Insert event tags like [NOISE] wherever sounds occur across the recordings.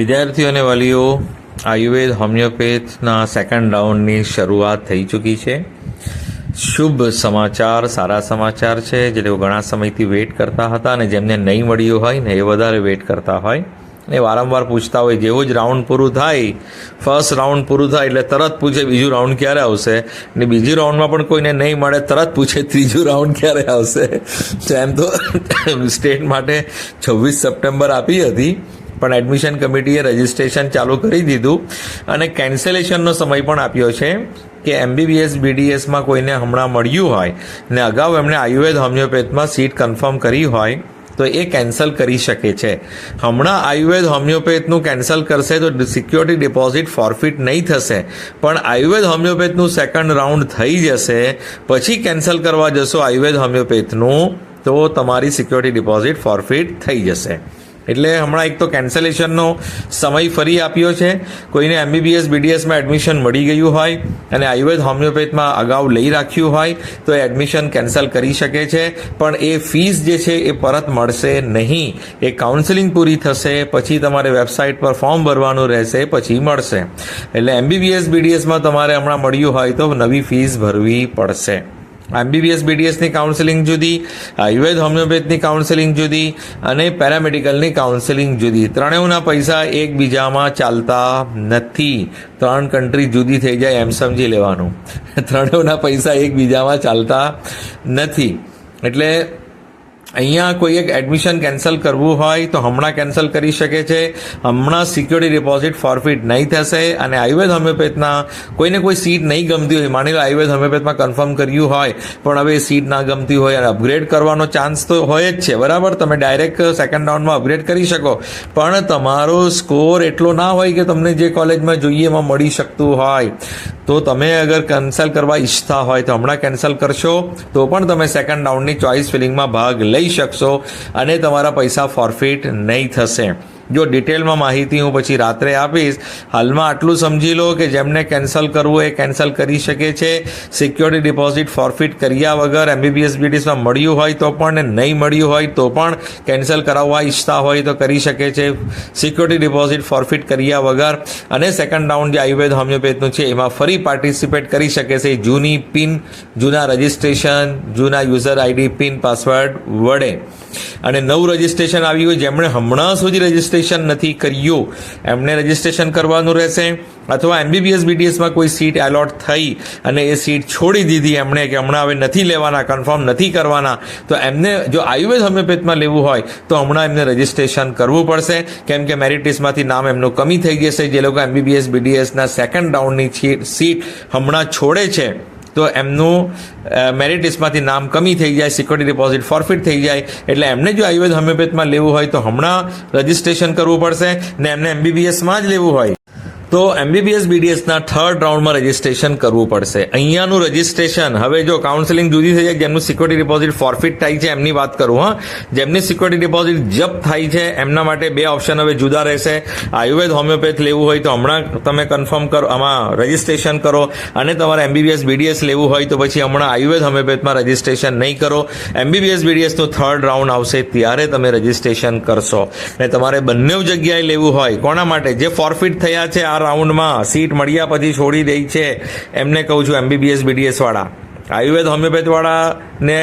વિદ્યાર્થીઓ અને વાલીઓ, આયુર્વેદ, હોમિયોપેથના સેકન્ડ રાઉન્ડની શરૂઆત થઈ ચૂકી છે. શુભ સમાચાર, સારા સમાચાર છે જે લોકો ઘણા સમયથી વેઇટ કરતા હતા અને જેમને નહીં મળ્યું હોય ને એ વધારે વેઇટ કરતા હોય. ને વારંવાર પૂછતા હોય, જેવું જ રાઉન્ડ પૂરું થાય ફર્સ્ટ રાઉન્ડ પૂરું થાય એટલે તરત પૂછે બીજું રાઉન્ડ ક્યારે આવશે? ને બીજું રાઉન્ડમાં પણ કોઈને નહીં મળે, તરત પૂછે ત્રીજું રાઉન્ડ ક્યારે આવશે? તો એમ તો [COUGHS] સ્ટેટ માટે છવ્વીસ સપ્ટેમ્બર આપી હતી. પણ એડમિશન કમિટીએ રજિસ્ટ્રેશન ચાલુ કરી દીધું અને કેન્સલેશનનો સમય પણ આપ્યો છે કે એમબીબીએસ બીડીએસમાં કોઈને હમણાં મળ્યું હોય ને અગાઉ એમણે આયુર્વેદ હોમિયોપેથમાં સીટ કન્ફર્મ કરી હોય તો એ કેન્સલ કરી શકે છે. હમણાં આયુર્વેદ હોમિયોપેથનું કેન્સલ કરશે તો સિક્યોરિટી ડિપોઝિટ ફોરફિટ નહીં થશે. પણ આયુર્વેદ હોમિયોપેથનું સેકન્ડ રાઉન્ડ થઈ જશે, પછી કેન્સલ કરવા જશો આયુર્વેદ હોમિયોપેથનું, તો તમારી સિક્યોરિટી ડિપોઝિટ ફોરફિટ થઈ જશે. એટલે હમણાં એક તો કેન્સલેશનનો સમય ફરી આપ્યો છે. કોઈને એમબીબીએસ બીડીએસમાં એડમિશન મળી ગયું હોય અને આયુર્વેદ હોમિયોપેથમાં અગાઉ લઈ રાખ્યું હોય તો એ એડમિશન કેન્સલ કરી શકે છે. પણ એ ફીસ જે છે એ પરત મળશે નહીં. એ કાઉન્સેલિંગ પૂરી થશે, પછી તમારે વેબસાઇટ પર ફોર્મ ભરવાનું રહેશે, પછી મળશે. એટલે એમબીબીએસ બીડીએસમાં તમારે હમણાં મળ્યું હોય તો નવી ફીસ ભરવી પડશે. એમબીબીએસ બીડીએસની કાઉન્સેલિંગ જુદી, આયુર્વેદ હોમિયોપેથની કાઉન્સેલિંગ જુદી અને પેરામેડિકલની કાઉન્સેલિંગ જુદી. ત્રણેયના પૈસા એકબીજામાં ચાલતા નથી. ત્રણ કન્ટ્રી જુદી થઈ જાય એમ સમજી લેવાનું. ત્રણેયના પૈસા એકબીજામાં ચાલતા નથી. એટલે અહીંયા કોઈ એક એડમિશન કેન્સલ કરવું હોય તો હમણાં કેન્સલ કરી શકે છે. હમણાં સિક્યોરિટી ડિપોઝિટ ફોરફિટ નહીં થશે અને આયુર્વેદ હોમિયોપેથના કોઈને કોઈ સીટ નહીં ગમતી હોય, માની લો આયુર્વેદ હોમિયોપેથમાં કન્ફર્મ કર્યું હોય, પણ હવે સીટ ના ગમતી હોય અને અપગ્રેડ કરવાનો ચાન્સ તો હોય જ છે. બરાબર? તમે ડાયરેક્ટ સેકન્ડ રાઉન્ડમાં અપગ્રેડ કરી શકો. પણ તમારો સ્કોર એટલો ના હોય કે તમને જે કોલેજમાં જોઈએ એમાં મળી શકતું હોય. તો તમે અગર કેન્સલ કરવા ઈચ્છતા હોય તો હમણાં કેન્સલ કરશો. તો પણ તમે સેકન્ડ રાઉન્ડની ચોઇસ ફિલિંગમાં ભાગ લઈ શકશો અને તમારા પૈસા ફોરફિટ નહીં થશે. જો ડિટેલમાં માહિતી હું પછી રાત્રે આપીશ, હાલમાં આટલું સમજી લો કે જેમને કેન્સલ કરવું એ કેન્સલ કરી શકે છે. સિક્યોરિટી ડિપોઝિટ ફોરફિટ કર્યા વગર એમબીબીએસ બીટીસમાં મળ્યું હોય તો પણ ને નહીં મળ્યું હોય તો પણ કેન્સલ કરાવવા ઈચ્છતા હોય તો કરી શકે છે. સિક્યોરિટી ડિપોઝિટ ફોરફિટ કર્યા વગર અને સેકન્ડ રાઉન્ડ જે આયુર્વેદ હોમિયોપેથનું છે એમાં ફરી પાર્ટિસિપેટ કરી શકે છે. જૂની પિન, જૂના રજિસ્ટ્રેશન જૂના યુઝર આઈડી પિન પાસવર્ડ વડે. અને નવું રજિસ્ટ્રેશન આવ્યું હોય જેમણે હમણાં સુધી રજિસ્ટ્રેશન નથી કર્યું. એમને રજિસ્ટ્રેશન કરવાનું રહેશે અથવા એમબીબીએસ બીડીએસમાં કોઈ સીટ એલોટ થઈ અને એ સીટ છોડી દીધી એમણે કે હમણાં હવે નથી લેવાના કન્ફર્મ નથી કરવાના, તો એમને જો આયુર્વેદ હોમિયોપેથમાં લેવું હોય તો હમણાં એમને રજિસ્ટ્રેશન કરવું પડશે. કેમ કે મેરિટ નામ એમનું કમી થઈ જશે. જે લોકો એમબીબીએસ બીડીએસના સેકન્ડ રાઉન્ડની સીટ હમણાં છોડે છે. તો એમનું મેરિટ લિસ્ટમાંથી નામ કમી થઈ જાય સિક્યોરિટી ડિપોઝિટ ફોરફિટ થઈ જાય, એટલે એમને જો આયુર્વેદ હોમિયોપેથમાં લેવું હોય તો હમણાં રજિસ્ટ્રેશન કરવું પડશે ને એમને એમબીબીએસમાં જ લેવું હોય. તો એમબીબીએસ બીડીએસના થર્ડ રાઉન્ડમાં રજીસ્ટ્રેશન કરવું પડશે. અહીંયાનું રજિસ્ટ્રેશન હવે જો કાઉન્સેલિંગ જુદી થઈ જાય, જેમનું સિક્યોરિટી ડિપોઝિટ ફોરફિટ થાય છે, એમની વાત કરું, હા. જેમની સિક્યોરિટી ડિપોઝિટ જપ્ત થાય છે, એમના માટે બે ઓપ્શન હવે જુદા રહેશે. આયુર્વેદ હોમિયોપેથ લેવું હોય તો હમણાં તમે કન્ફર્મ કરો, આમાં રજિસ્ટ્રેશન કરો. અને તમારે એમબીબીએસ બીડીએસ લેવું હોય તો પછી હમણાં આયુર્વેદ હોમિયોપેથમાં રજિસ્ટ્રેશન નહીં કરો. એમબીબીએસ બીડીએસનું થર્ડ રાઉન્ડ આવશે ત્યારે તમે રજીસ્ટ્રેશન કરશો. ને તમારે બંને જગ્યાએ લેવું હોય. કોના માટે? જે ફોરફિટ થયા છે, આ રાઉન્ડમાં સીટ મળ્યા પછી છોડી દે છે. એમને કહું છું એમબીબીએસ બીડીએસ વાળા. આયુર્વેદ હોમિયોપેથવાળાને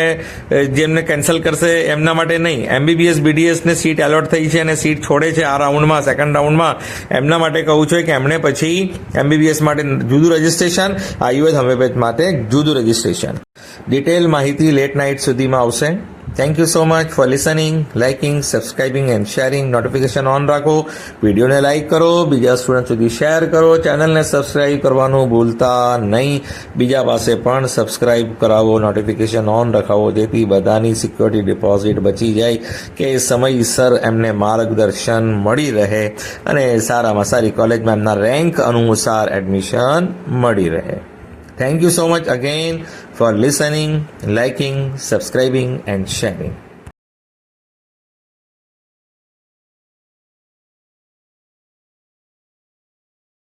જેમને કેન્સલ કરશે એમના માટે નહીં. એમબીબીએસ બીડીએસને સીટ એલોટ થઈ છે અને સીટ છોડે છે આ રાઉન્ડમાં સેકન્ડ રાઉન્ડમાં એમના માટે કહું છું કે એમણે પછી એમબીબીએસ માટે જુદું રજિસ્ટ્રેશન આયુર્વેદ હોમિયોપેથ માટે જુદું રજિસ્ટ્રેશન ડિટેલ માહિતી લેટ નાઇટ સુધીમાં આવશે. Thank you so much for listening liking subscribing and sharing notification on રાખો. વિડીયોને લાઇક કરો, બીજા સ્ટુડન્ટ સુધી શેર કરો ચેનલને સબસ્ક્રાઇબ કરવાનું ભૂલતા નહીં. બીજા પાસે પણ સબસ્ક્રાઇબ કરાવો નોટિફિકેશન ઓન રખાવો, જેથી બધાની સિક્યોરિટી ડિપોઝિટ બચી જાય કે સમયસર એમને માર્ગદર્શન મળી રહે અને સારામાં સારી કોલેજમાં એમના રેન્ક અનુસાર એડમિશન મળી રહે. Thank you so much again for listening, liking, subscribing, and sharing.